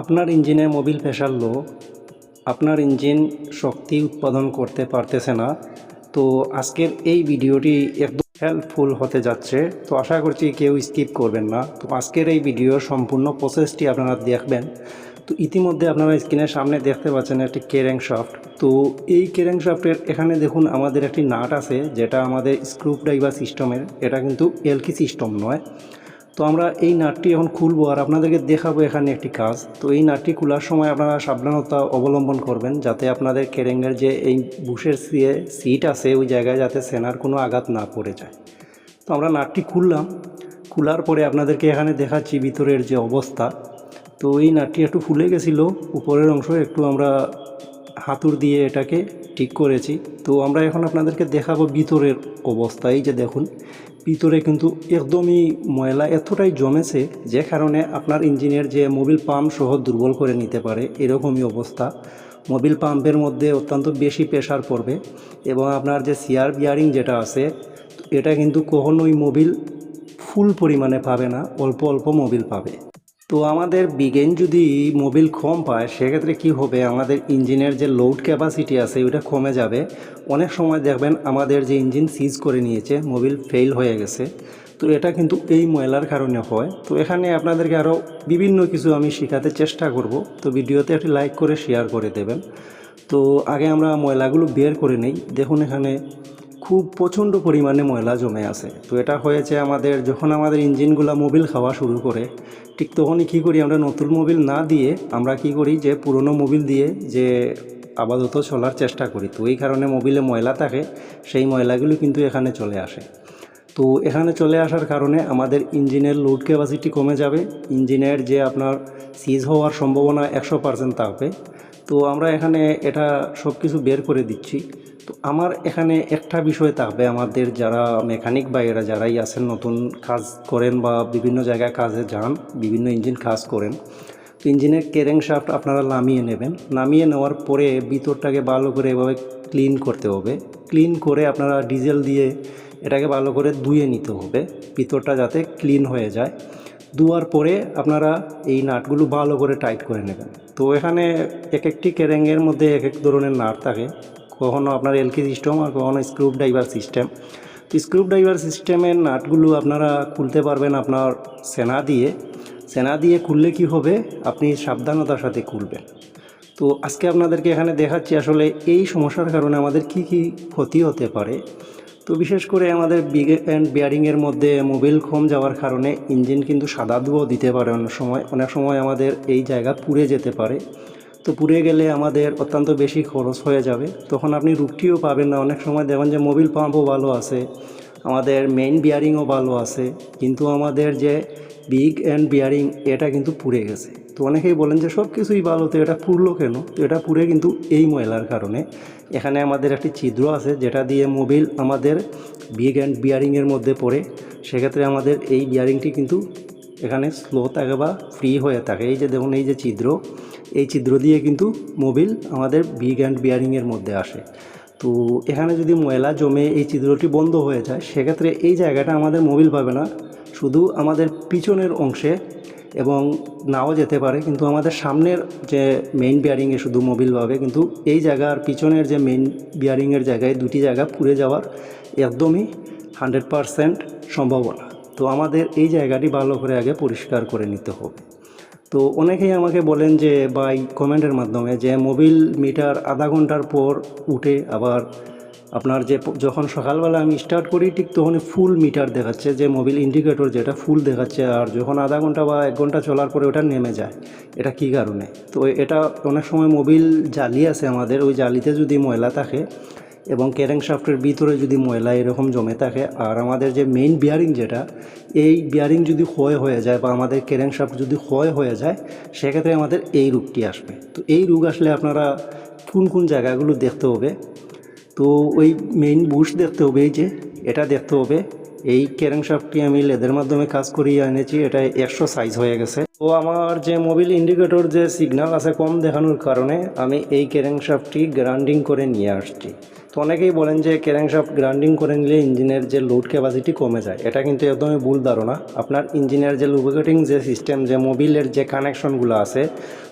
আপনার ইঞ্জিনে Mobil pressure low, আপনার ইঞ্জিন শক্তি উৎপাদন করতে পারতেছে না, তো আজকের এই ভিডিওটি একদম হেল্পফুল হতে যাচ্ছে, তো আশা করছি কেউ স্কিপ করবেন না। তো আজকের এই ভিডিওর সম্পূর্ণ প্রসেসটি আপনারা দেখবেন, তো ইতিমধ্যে আপনারা স্ক্রিনের সামনে দেখতে পাচ্ছেন একটি কেরেং শাফট তো এই কেরেং শাফটের এখানে দেখুন আমাদের একটি নাট আছে, যেটা আমাদের স্ক্রু ড্রাইভার সিস্টেমের এটা কিন্তু এলকি সিস্টেম নয়। তো আমরা এই নাটটি এখন খুলবো আর আপনাদেরকে দেখাবো এখানে একটি কাজ। তো এই নাটটি খোলার সময় আপনারা সাবধানতা অবলম্বন করবেন যাতে আপনাদের কেরেঙ্গের যে এই বুশের সিট আছে, ওই জায়গায় যাতে সেনার কোনো আঘাত না পড়ে যায়। তো আমরা নাটটি খুললাম। খোলার পরে আপনাদেরকে এখানে দেখাচ্ছি ভিতরের যে অবস্থা। তো এই নাটটি একটু ফুলে গেছিল, উপরের অংশ একটু আমরা হাতুর দিয়ে এটাকে ঠিক করেছি। তো আমরা এখন আপনাদেরকে দেখাবো ভিতরের অবস্থা, এই যে দেখুন ভিতরে কিন্তু একদমই ময়লা এতটাই জমেছে যে কারণে আপনার ইঞ্জিনের যে মোবিল পাম্প সহ দুর্বল করে নিতে পারে, এরকমই অবস্থা। মোবিল পাম্পের মধ্যে অত্যন্ত বেশি প্রেশার পড়বে এবং আপনার যে সিয়ার বিয়ারিং যেটা আছে, এটা কিন্তু কখনোই মোবিল ফুল পরিমাণে পাবে না, অল্প অল্প মোবিল পাবে। তো আমাদের বিগেন যদি মোবিল কম পায়, সেক্ষেত্রে কি হবে? আমাদের ইঞ্জিনের যে লোড ক্যাপাসিটি আছে, ওটা কমে যাবে। অনেক সময় দেখবেন আমাদের যে ইঞ্জিন সিজ করে নিয়েছে, মোবিল ফেল হয়ে গেছে। তো এটা কিন্তু এই ময়লার কারণে হয়। তো এখানে আপনাদেরকে আরও বিভিন্ন কিছু আমি শেখাতে চেষ্টা করব। তো ভিডিওতে একটি লাইক করে শেয়ার করে দেবেন। তো আগে আমরা ময়লাগুলো বের করে নেই। দেখুন এখানে খুব প্রচণ্ড পরিমাণে ময়লা জমে আছে। তো এটা হয়েছে আমাদের, যখন আমাদের ইঞ্জিনগুলো মোবিল খাওয়া শুরু করে, ঠিক তখনই কী করি আমরা নতুন মোবিল না দিয়ে আমরা কি করি যে পুরনো মোবিল দিয়ে যে আপাতত চলার চেষ্টা করি। তো এই কারণে মোবিলে ময়লা থাকে, সেই ময়লাগুলো কিন্তু এখানে চলে আসে। তো এখানে চলে আসার কারণে আমাদের ইঞ্জিনের লোড ক্যাপাসিটি কমে যাবে, ইঞ্জিনের যে আপনার সিজ হওয়ার সম্ভাবনা একশো পার্সেন্ট থাকবে। তো আমরা এখানে এটা সব কিছু বের করে দিচ্ছি। তো আমার এখানে একটা বিষয় থাকবে, আমাদের যারা মেকানিক এরা যারাই আছেন, নতুন কাজ করেন বা বিভিন্ন জায়গায় কাজে যান, বিভিন্ন ইঞ্জিন কাজ করেন তো ইঞ্জিনের কেরেং শাফট আপনারা নামিয়ে নেবেন। নামিয়ে নেওয়ার পরে ভিতরটাকে ভালো করে এভাবে ক্লিন করতে হবে। ক্লিন করে আপনারা ডিজেল দিয়ে এটাকে ভালো করে ধুয়ে নিতে হবে, ভিতরটা যাতে ক্লিন হয়ে যায়। ধোয়ার পরে আপনারা এই নাটগুলো ভালো করে টাইট করে নেবেন। তো এখানে এক একটি কেরেঙ্গের মধ্যে এক এক ধরনের নাট থাকে। কখনও আপনার এলকি সিস্টেম আর কখনো স্ক্রু ড্রাইভার সিস্টেম তো স্ক্রু ড্রাইভার সিস্টেমের নাটগুলো আপনারা খুলতে পারবেন আপনার সেনা দিয়ে। সেনা দিয়ে খুললে কি হবে? আপনি সাবধানতার সাথে খুলবেন। তো আজকে আপনাদেরকে এখানে দেখাচ্ছি আসলে এই সমস্যার কারণে আমাদের কি কি ক্ষতি হতে পারে। তো বিশেষ করে আমাদের বিগ অ্যান্ড বিয়ারিংয়ের মধ্যে মোবিল কম যাওয়ার কারণে ইঞ্জিন কিন্তু সাদা ধুয়ো দিতে পারে অনেক সময়। অনেক সময় আমাদের এই জায়গা পুড়ে যেতে পারে। তো পুড়ে গেলে আমাদের অত্যন্ত বেশি খরচ হয়ে যাবে। তখন আপনি রুটিও পাবেন না। অনেক সময় দেখবেন যে মোবিল পাম্পও ভালো আছে, আমাদের মেইন বিয়ারিংও ভালো আছে, কিন্তু আমাদের যে বিগ অ্যান্ড বিয়ারিং এটা কিন্তু পুড়ে গেছে। তো অনেকেই বলেন যে সব কিছুই ভালো, তো এটা পুড়লো কেন? তো এটা পুড়ে কিন্তু এই ময়লার কারণে। এখানে আমাদের একটি ছিদ্র আছে, যেটা দিয়ে মোবিল আমাদের বিগ অ্যান্ড বিয়ারিংয়ের মধ্যে পড়ে। সেক্ষেত্রে আমাদের এই বিয়ারিংটি কিন্তু এখানে স্লো থাকে বা ফ্রি হয়ে থাকে। এই যে দেখুন, এই যে ছিদ্র, এই ছিদ্র দিয়ে কিন্তু মোবিল আমাদের বিগ অ্যান্ড বিয়ারিংয়ের মধ্যে আসে। তো এখানে যদি ময়লা জমে এই ছিদ্রটি বন্ধ হয়ে যায়, সেক্ষেত্রে এই জায়গাটা আমাদের মোবিল পাবে না। শুধু আমাদের পিছনের অংশে এবং নাও যেতে পারে, কিন্তু আমাদের সামনের যে মেইন বিয়ারিংয়ে শুধু মোবিল পাবে। কিন্তু এই জায়গার পিছনের যে মেইন বিয়ারিংয়ের জায়গায় দুটি জায়গা পুড়ে যাওয়ার একদমই হান্ড্রেড পারসেন্ট সম্ভাবনা। তো আমাদের এই জায়গাটি ভালো করে আগে পরিষ্কার করে নিতে হবে। তো অনেকেই আমাকে বলেন যে বাই কমেন্টের মাধ্যমে যে মোবিল মিটার আধা ঘণ্টার পর উঠে আবার আপনার যে যখন সকালবেলা আমি স্টার্ট করি, ঠিক তখনই ফুল মিটার দেখাচ্ছে, যে মোবিল ইন্ডিকেটর যেটা ফুল দেখাচ্ছে, আর যখন আধা ঘণ্টা বা এক ঘণ্টা চলার পরে ওটা নেমে যায়, এটা কী কারণে? তো এটা অনেক সময় মোবিল জালি আছে আমাদের, ওই জালিতে যদি ময়লা থাকে এবং ক্যারেং শাফটের ভিতরে যদি ময়লা এরকম জমে থাকে, আর আমাদের যে মেইন বিয়ারিং যেটা, এই বিয়ারিং যদি ক্ষয় হয়ে যায় বা আমাদের ক্যারেং শাফট যদি ক্ষয় হয়ে যায়, সেক্ষেত্রে আমাদের এই রোগটি আসবে। তো এই রোগ আসলে আপনারা কোন কোন জায়গাগুলো দেখতে হবে? তো ওই মেইন বুশ দেখতে হবে, এই যে, এটা দেখতে হবে। এই ক্যারেংশাফটটি আমি লেদের মাধ্যমে কাজ করিয়ে এনেছি, এটা একশো সাইজ হয়ে গেছে। তো আমার যে মোবিল ইন্ডিকেটর যে সিগন্যাল আছে কম দেখানোর কারণে আমি এই ক্যারেংশাফটটি গ্রাইন্ডিং করে নিয়ে আসছি। তো অনেকেই বলেন যে ক্যারেংশাফট গ্রাইন্ডিং করে নিলে ইঞ্জিনের যে লোড ক্যাপাসিটি কমে যায়। এটা কিন্তু একদমই ভুল ধারণা। আপনার ইঞ্জিনের যে লুব্রিকেটিং যে সিস্টেম যে মোবিলের যে কানেকশনগুলো আছে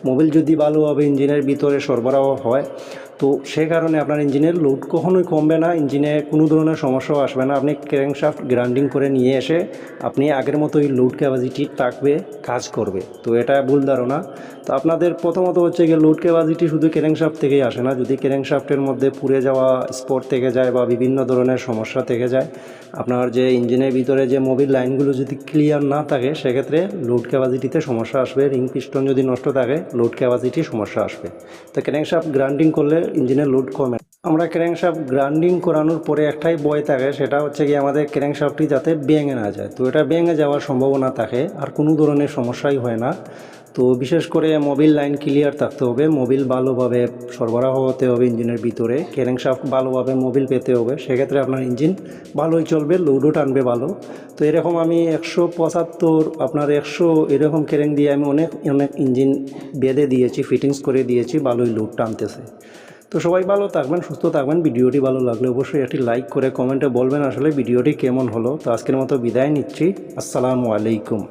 মোবিল যদি ভালোভাবে ইঞ্জিনের ভিতরে সরবরাহ হয়, তো সে কারণে আপনার ইঞ্জিনের লোড কখনোই কমবে না, ইঞ্জিনে কোনো ধরনের সমস্যাও আসবে না। আপনি ক্র্যাঙ্কশাফট গ্রাইন্ডিং করে নিয়ে এসে আপনি আগের মতোই লোড ক্যাপাসিটি থাকবে, কাজ করবে। তো এটা ভুল ধারণা। তো আপনাদের প্রথমত হচ্ছে গিয়ে ক্যাপাসিটি শুধু ক্র্যাঙ্কশাফট থেকেই আসে না। যদি ক্র্যাঙ্কশাফটের মধ্যে পুড়ে যাওয়া স্পট থেকে যায় বা বিভিন্ন ধরনের সমস্যা থেকে যায়, আপনার যে ইঞ্জিনের ভিতরে যে মোবিল লাইনগুলো যদি ক্লিয়ার না থাকে, সেক্ষেত্রে লোড ক্যাপাসিটিতে সমস্যা আসবে। রিং পিস্টন যদি নষ্ট থাকে লোড ক্যাপাসিটি সমস্যা আসবে। তো ক্র্যাঙ্কশাফট গ্রাইন্ডিং করলে ইঞ্জিনের লোড কমে। আমরা ক্র্যাঙ্কশাফট গ্রাইন্ডিং করানোর পরে একটাই বয় থাকে, সেটা হচ্ছে কি আমাদের ক্র্যাঙ্কশাফটটি যাতে ভেঙে না যায়। তো এটা ভেঙে যাওয়ার সম্ভাবনা থাকে, আর কোনো ধরনের সমস্যাই হয় না। তো বিশেষ করে মোবিল লাইন ক্লিয়ার থাকতে হবে, মোবিল ভালোভাবে সরবরাহ হতে হবে ইঞ্জিনের ভিতরে ক্যারেংশাফট ভালোভাবে মোবিল পেতে হবে, সেক্ষেত্রে আপনার ইঞ্জিন ভালোই চলবে লোডও টানবে ভালো। তো এরকম আমি একশো পঁচাত্তর, আপনার একশো এরকম কেরেং দিয়ে আমি অনেক অনেক ইঞ্জিন বেঁধে দিয়েছি ফিটিংস করে দিয়েছি, ভালোই লোড টানতেছে। তো সবাই ভালো থাকবেন, সুস্থ থাকবেন, ভিডিওটি ভালো লাগলে অবশ্যই একটি লাইক করে কমেন্টে বলবেন আসলে ভিডিওটি কেমন হলো। তো আজকের মতো বিদায় নিচ্ছি, আসসালামু আলাইকুম।